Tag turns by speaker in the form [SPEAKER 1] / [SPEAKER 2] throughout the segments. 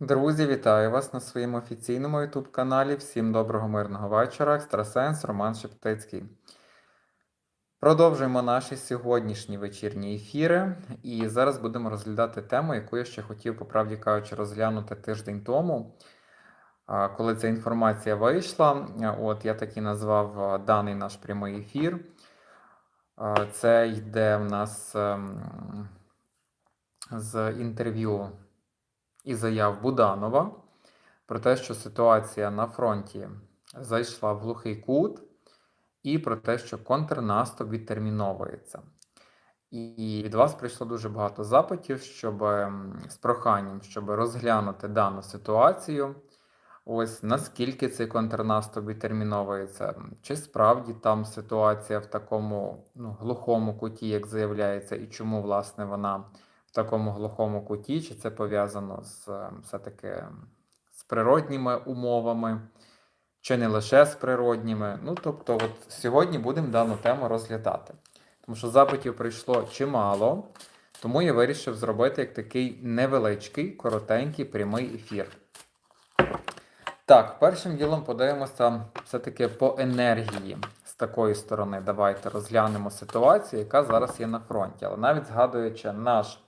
[SPEAKER 1] Друзі, вітаю вас на своєму офіційному YouTube каналі. Всім доброго мирного вечора. Екстрасенс Роман Шептицький. Продовжуємо наші сьогоднішні вечірні ефіри. І зараз будемо розглядати тему, яку я ще хотів, по правді кажучи, розглянути тиждень тому. Коли ця інформація вийшла, от я так і назвав даний наш прямий ефір. Це йде в нас ем, з інтерв'ю і заяв Буданова про те, що ситуація на фронті зайшла в глухий кут, і про те, що контрнаступ відтерміновується. І від вас прийшло дуже багато запитів, щоб ем, з проханням, щоб розглянути дану ситуацію. Ось наскільки цей контрнаступ відтерміновується, чи справді там ситуація в такому ну, глухому куті, як заявляється, і чому власне вона такому глухому куті, чи це пов'язано з е, все-таки з природніми умовами, чи не лише з природніми. Ну, тобто, от сьогодні будемо дану тему розглядати. Тому що запитів прийшло чимало, тому я вирішив зробити як такий невеличкий, коротенький прямий ефір. Так, першим ділом подивимося все-таки по енергії з такої сторони. Давайте розглянемо ситуацію, яка зараз є на фронті. Але навіть згадуючи наш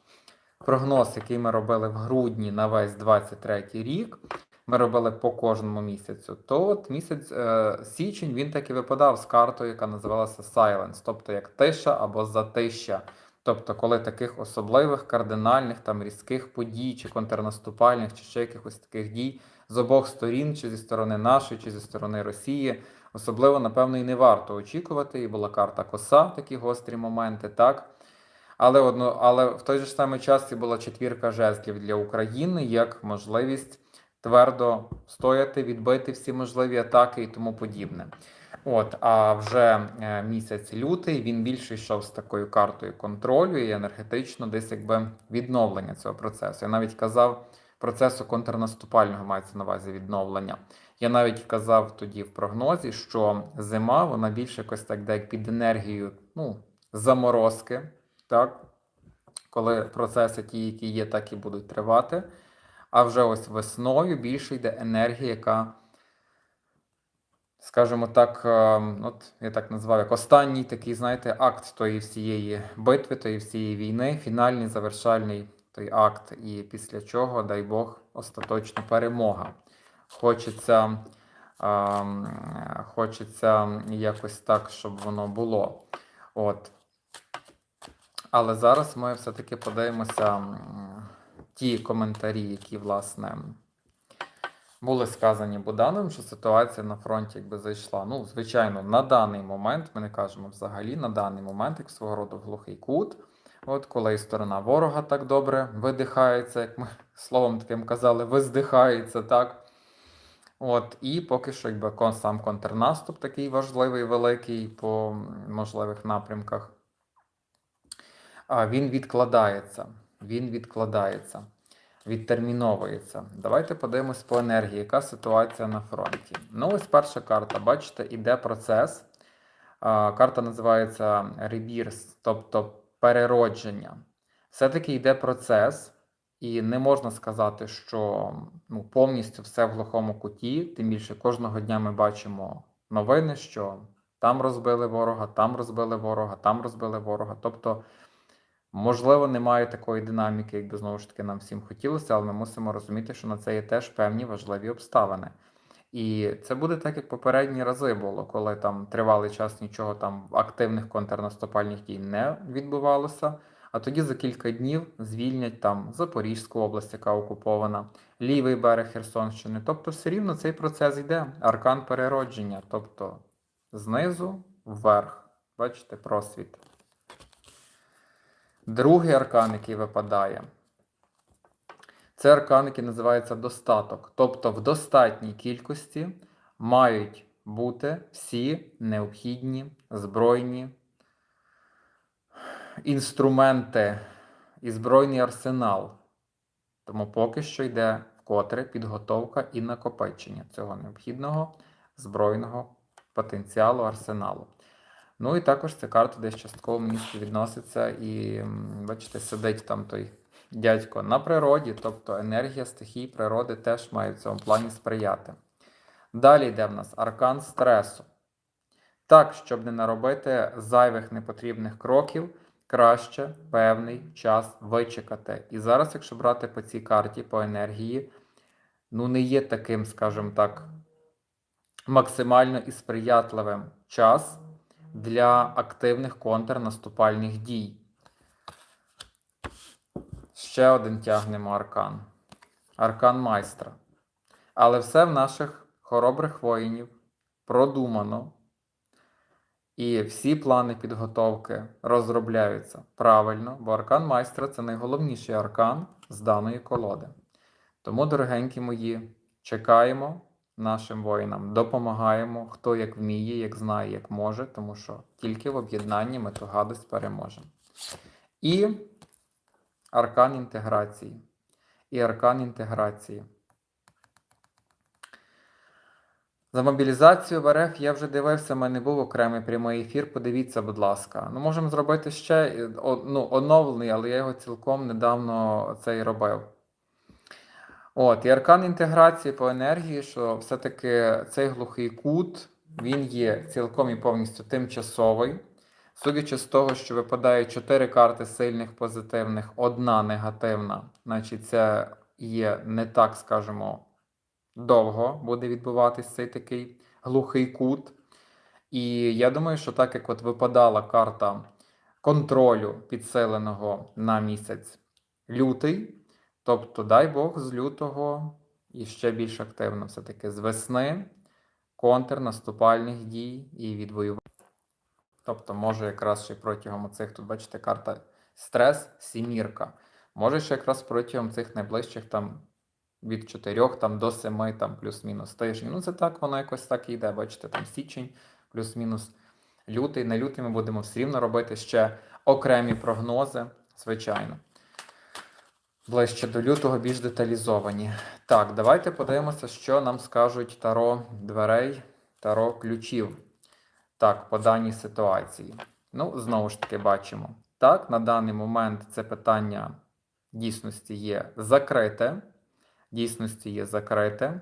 [SPEAKER 1] прогноз, який ми робили в грудні на весь 23 рік, ми робили по кожному місяцю, то от місяць е, січень він таки випадав з картою, яка називалася Silence, тобто як тиша або затища. Тобто, коли таких особливих кардинальних там різких подій, чи контрнаступальних, чи ще якихось таких дій з обох сторін, чи зі сторони нашої, чи зі сторони Росії, особливо, напевно, і не варто очікувати. І була карта коса, такі гострі моменти, так. Але одно, але в той же самий час і була четвірка жезлів для України як можливість твердо стояти, відбити всі можливі атаки і тому подібне. От, а вже е, місяць лютий він більше йшов з такою картою контролю і енергетично десь якби відновлення цього процесу. Я навіть казав процесу контрнаступального мається на увазі відновлення. Я навіть казав тоді в прогнозі, що зима вона більше якось так де як під енергією ну, заморозки, так? коли процеси ті, які є, так і будуть тривати. А вже ось весною більше йде енергія, яка скажімо так, ем, от я так назвав, як останній такий, знаєте, акт тої всієї битви, тої всієї війни, фінальний завершальний той акт, і після чого, дай Бог, остаточна перемога. Хочеться, ем, хочеться якось так, щоб воно було. От. Але зараз ми все-таки подивимося ті коментарі, які, власне були сказані Будановим, що ситуація на фронті якби зайшла. Ну, звичайно, на даний момент, ми не кажемо взагалі, на даний момент, як свого роду глухий кут. От коли і сторона ворога так добре видихається, як ми словом таким казали, виздихається, так. От, І поки що якби сам контрнаступ такий важливий, великий по можливих напрямках. Він відкладається. Він відкладається відтерміновується. Давайте подивимось по енергії, яка ситуація на фронті. Ну, ось перша карта, бачите, іде процес. Карта називається Rebirth, тобто переродження. Все-таки йде процес, і не можна сказати, що ну, повністю все в глухому куті. Тим більше кожного дня ми бачимо новини, що там розбили ворога, там розбили ворога, там розбили ворога. Тобто Можливо, немає такої динаміки, як би знову ж таки нам всім хотілося, але ми мусимо розуміти, що на це є теж певні важливі обставини. І це буде так, як попередні рази було, коли там тривалий час нічого там активних контрнаступальних дій не відбувалося. А тоді за кілька днів звільнять там Запорізьку область, яка окупована, лівий берег Херсонщини. Тобто, все рівно цей процес йде, аркан переродження, тобто знизу вверх. Бачите, просвіт. Другий аркан, який випадає, це аркан, який називається достаток. Тобто в достатній кількості мають бути всі необхідні збройні інструменти і збройний арсенал. Тому поки що йде вкотре підготовка і накопичення цього необхідного збройного потенціалу арсеналу. Ну і також ця карта десь частково мені відноситься, і, бачите, сидить там той дядько на природі, тобто енергія стихій природи теж має в цьому плані сприяти. Далі йде в нас аркан стресу. Так, щоб не наробити зайвих непотрібних кроків, краще певний час вичекати. І зараз, якщо брати по цій карті, по енергії, ну не є таким, скажімо так, максимально і сприятливим час для активних контрнаступальних дій. Ще один тягнемо аркан. Аркан майстра. Але все в наших хоробрих воїнів продумано. І всі плани підготовки розробляються правильно, бо аркан майстра це найголовніший аркан з даної колоди. Тому, дорогенькі мої, чекаємо нашим воїнам, допомагаємо, хто як вміє, як знає, як може, тому що тільки в об'єднанні ми ту гадость переможемо. І аркан інтеграції. І аркан інтеграції. За мобілізацію в РФ я вже дивився, в мене був окремий прямий ефір. Подивіться, будь ласка. Ну, можемо зробити ще е, ну, оновлений, але я його цілком недавно цей робив. От, і аркан інтеграції по енергії, що все-таки цей глухий кут, він є цілком і повністю тимчасовий. Судячи з того, що випадає 4 карти сильних позитивних, одна негативна, значить це є не так, скажімо, довго буде відбуватись цей такий глухий кут. І я думаю, що так як от випадала карта контролю підсиленого на місяць лютий, тобто, дай Бог, з лютого і ще більш активно все-таки з весни контрнаступальних дій і відвоювання. Тобто, може якраз ще протягом цих, тут бачите, карта стрес, сімірка. Може ще якраз протягом цих найближчих там від 4 там, до 7 там, плюс-мінус тижнів. Ну, це так, воно якось так і йде. Бачите, там січень, плюс-мінус лютий. На лютий ми будемо все рівно робити ще окремі прогнози, звичайно. Ближче до лютого більш деталізовані. Так, давайте подивимося, що нам скажуть таро дверей, таро ключів. Так, по даній ситуації. Ну, знову ж таки, бачимо. Так, на даний момент це питання дійсності є закрите. Дійсності є закрите.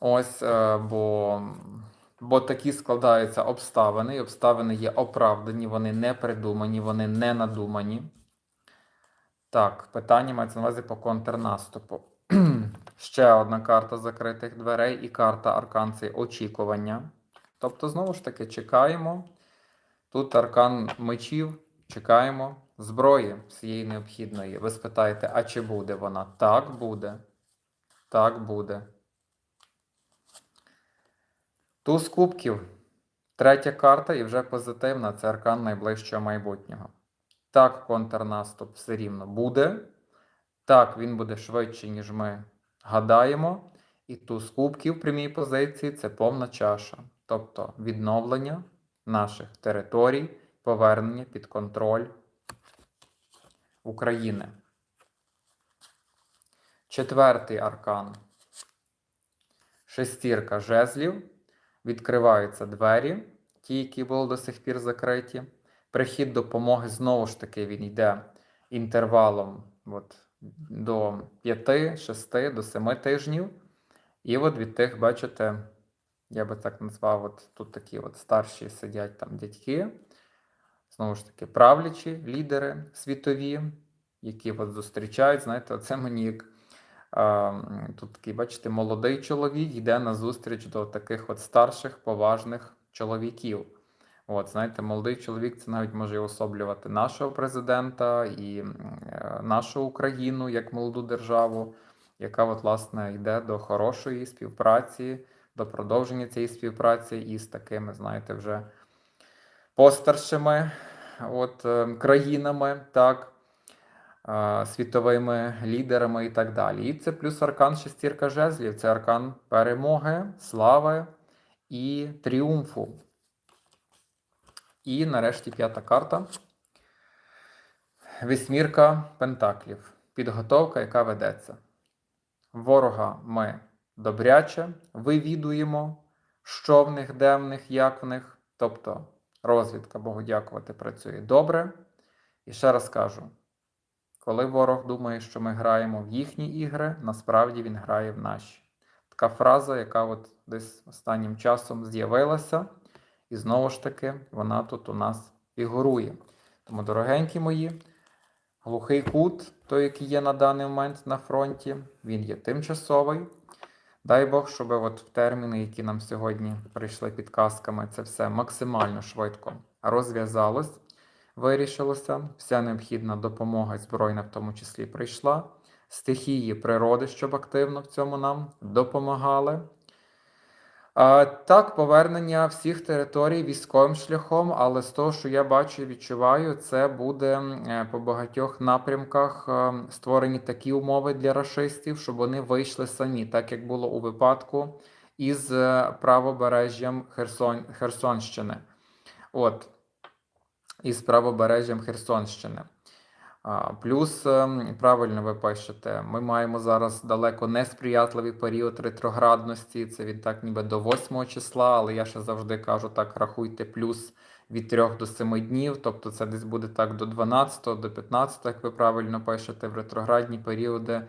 [SPEAKER 1] Ось, е, бо, бо такі складаються обставини, і обставини є оправдані, вони не придумані, вони не надумані. Так, питання мається на увазі по контрнаступу. Ще одна карта закритих дверей і карта арканції очікування. Тобто, знову ж таки, чекаємо. Тут аркан мечів, чекаємо зброї всієї необхідної. Ви спитаєте, а чи буде вона? Так, буде. Так, буде. Туз кубків. Третя карта і вже позитивна це аркан найближчого майбутнього. Так, контрнаступ все рівно буде. Так, він буде швидше, ніж ми гадаємо. І туз кубків в прямій позиції це повна чаша. Тобто відновлення наших територій, повернення під контроль України. Четвертий аркан. Шестірка жезлів. Відкриваються двері, ті, які були до сих пір закриті. Прихід допомоги знову ж таки він йде інтервалом от, до 5, 6, до 7 тижнів. І от від тих, бачите, я би так назвав, от тут такі от старші сидять там дядьки, знову ж таки, правлячі лідери світові, які от зустрічають. Знаєте, оце мені як тут такий, бачите, молодий чоловік йде на зустріч до таких от старших, поважних чоловіків. От, знаєте, молодий чоловік це навіть може уособлювати нашого президента і е, нашу Україну як молоду державу, яка, от, власне, йде до хорошої співпраці, до продовження цієї співпраці із такими, знаєте, вже постаршими от, е, країнами, так, е, світовими лідерами і так далі. І це плюс аркан шестірка жезлів, це аркан перемоги, слави і тріумфу. І нарешті п'ята карта. Вісьмірка Пентаклів. Підготовка, яка ведеться. Ворога ми добряче вивідуємо, що в них, де в них, як в них. Тобто розвідка, Богу дякувати, працює добре. І ще раз кажу: коли ворог думає, що ми граємо в їхні ігри, насправді він грає в наші. Така фраза, яка от десь останнім часом з'явилася, і знову ж таки вона тут у нас фігурує. Тому, дорогенькі мої, глухий кут, той, який є на даний момент на фронті, він є тимчасовий. Дай Бог, щоб от в терміни, які нам сьогодні прийшли підказками, це все максимально швидко розв'язалось, вирішилося. Вся необхідна допомога збройна, в тому числі, прийшла. Стихії природи, щоб активно в цьому нам допомагали. Так, повернення всіх територій військовим шляхом, але з того, що я бачу і відчуваю, це буде е, по багатьох напрямках е, створені такі умови для рашистів, щоб вони вийшли самі, так як було у випадку із е, правобережжям Херсон, Херсонщини. От, із правобережжям Херсонщини. Плюс, ем, правильно ви пишете, ми маємо зараз далеко несприятливий період ретроградності. Це він так ніби до 8 числа, але я ще завжди кажу, так рахуйте плюс від 3 до 7 днів, тобто це десь буде так до 12, до 15, як ви правильно пишете, в ретроградні періоди,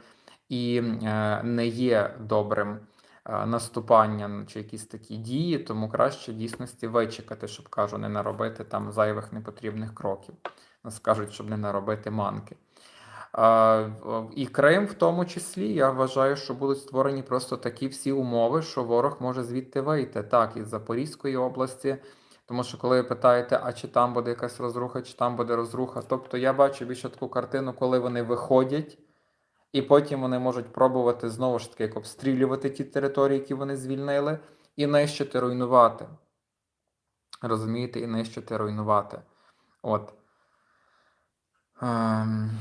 [SPEAKER 1] і е, не є добрим е, наступання чи якісь такі дії, тому краще в дійсності вичекати, щоб кажу, не наробити там зайвих непотрібних кроків нас кажуть, щоб не наробити манки. І Крим, в тому числі, я вважаю, що будуть створені просто такі всі умови, що ворог може звідти вийти. Так, із Запорізької області. Тому що, коли ви питаєте, а чи там буде якась розруха, чи там буде розруха. Тобто я бачу більше таку картину, коли вони виходять, і потім вони можуть пробувати знову ж таки як обстрілювати ті території, які вони звільнили, і нищити руйнувати. Розумієте, і нищити руйнувати. От. Ем,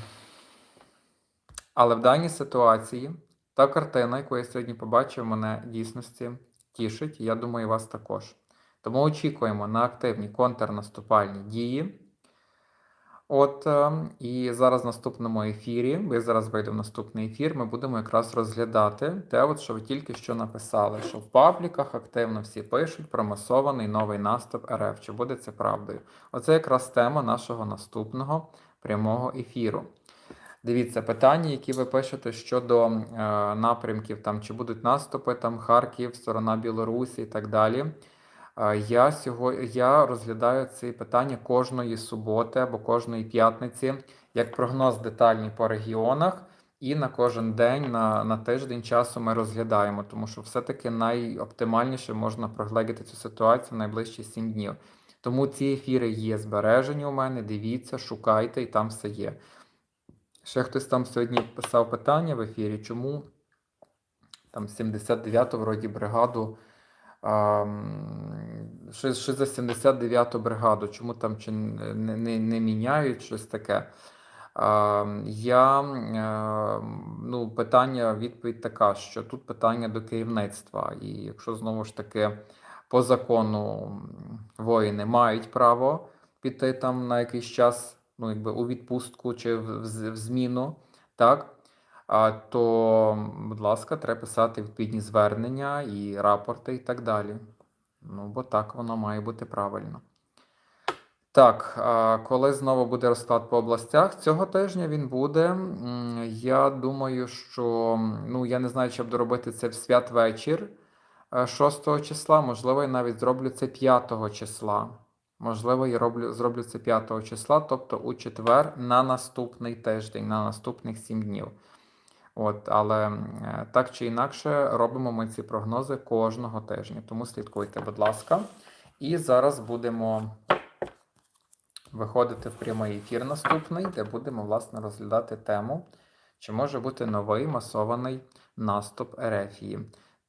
[SPEAKER 1] Але в даній ситуації та картина, яку я сьогодні побачив, мене дійсності тішить, я думаю, вас також. Тому очікуємо на активні контрнаступальні дії. От, ем, і зараз в наступному ефірі, я зараз вийду в наступний ефір, ми будемо якраз розглядати те, от, що ви тільки що написали, що в пабліках активно всі пишуть про масований новий наступ РФ. Чи буде це правдою? Оце якраз тема нашого наступного прямого ефіру. Дивіться, питання, які ви пишете щодо е, напрямків, там, чи будуть наступи, там Харків, сторона Білорусі і так далі. Е, я сьогодні я розглядаю ці питання кожної суботи або кожної п'ятниці як прогноз детальний по регіонах. І на кожен день, на на тиждень часу ми розглядаємо, тому що все-таки найоптимальніше можна прогледіти цю ситуацію в найближчі 7 днів. Тому ці ефіри є збережені у мене. Дивіться, шукайте, і там все є. Ще хтось там сьогодні писав питання в ефірі, чому там 79-ту вроді бригаду. Що, що за 79-ту бригаду, чому там чи не, не, не міняють щось таке? А, я ну, питання, відповідь така, що тут питання до керівництва. І якщо знову ж таки по закону воїни мають право піти там на якийсь час, ну якби у відпустку чи в, в зміну, так? А, то, будь ласка, треба писати відповідні звернення і рапорти і так далі. Ну, бо так воно має бути правильно. Так, коли знову буде розклад по областях, цього тижня він буде. Я думаю, що ну я не знаю, чи буду робити це в святвечір. 6 е, числа, можливо, я навіть зроблю це 5 числа. Можливо, я роблю, зроблю це 5 числа, тобто у четвер на наступний тиждень, на наступних 7 днів. От, Але е, так чи інакше робимо ми ці прогнози кожного тижня. Тому слідкуйте, будь ласка. І зараз будемо виходити в прямий ефір наступний, де будемо, власне, розглядати тему, чи може бути новий масований наступ Ерефії.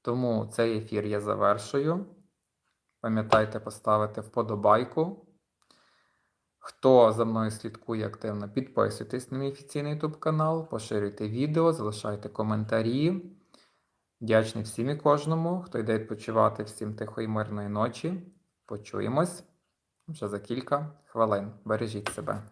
[SPEAKER 1] Тому цей ефір я завершую. Пам'ятайте поставити вподобайку. Хто за мною слідкує активно, підписуйтесь на мій офіційний YouTube канал, поширюйте відео, залишайте коментарі. Вдячний всім і кожному, хто йде відпочивати всім тихої мирної ночі. Почуємось вже за кілька хвилин. Бережіть себе.